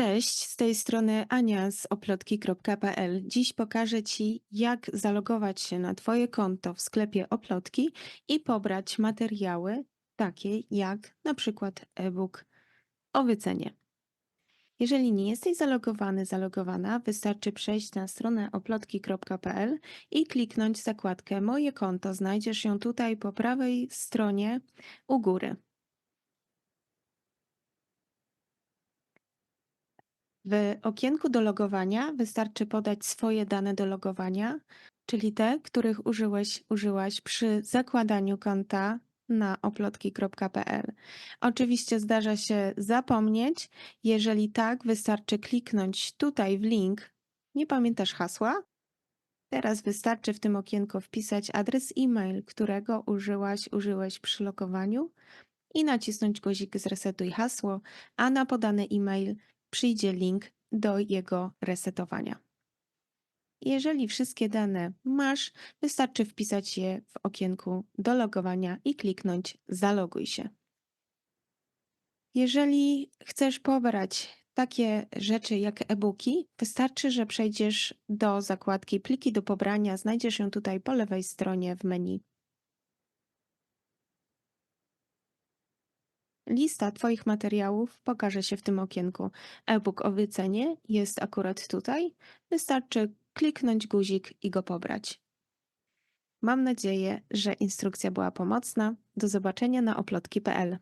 Cześć, z tej strony Ania z oplotki.pl. Dziś pokażę Ci, jak zalogować się na Twoje konto w sklepie Oplotki i pobrać materiały takie jak na przykład e-book o wycenie. Jeżeli nie jesteś zalogowany, zalogowana, wystarczy przejść na stronę oplotki.pl i kliknąć zakładkę Moje konto. Znajdziesz ją tutaj po prawej stronie u góry. W okienku do logowania wystarczy podać swoje dane do logowania, czyli te, których użyłeś, użyłaś przy zakładaniu konta na oplotki.pl. Oczywiście zdarza się zapomnieć. Jeżeli tak, wystarczy kliknąć tutaj w link. Nie pamiętasz hasła? Teraz wystarczy w tym okienku wpisać adres e-mail, którego użyłaś, użyłeś przy logowaniu i nacisnąć guzik zresetuj hasło, a na podany e-mail przyjdzie link do jego resetowania. Jeżeli wszystkie dane masz, wystarczy wpisać je w okienku do logowania i kliknąć Zaloguj się. Jeżeli chcesz pobrać takie rzeczy jak e-booki, wystarczy, że przejdziesz do zakładki Pliki do pobrania. Znajdziesz ją tutaj po lewej stronie w menu. Lista Twoich materiałów pokaże się w tym okienku. E-book o wycenie jest akurat tutaj. Wystarczy kliknąć guzik i go pobrać. Mam nadzieję, że instrukcja była pomocna. Do zobaczenia na oplotki.pl.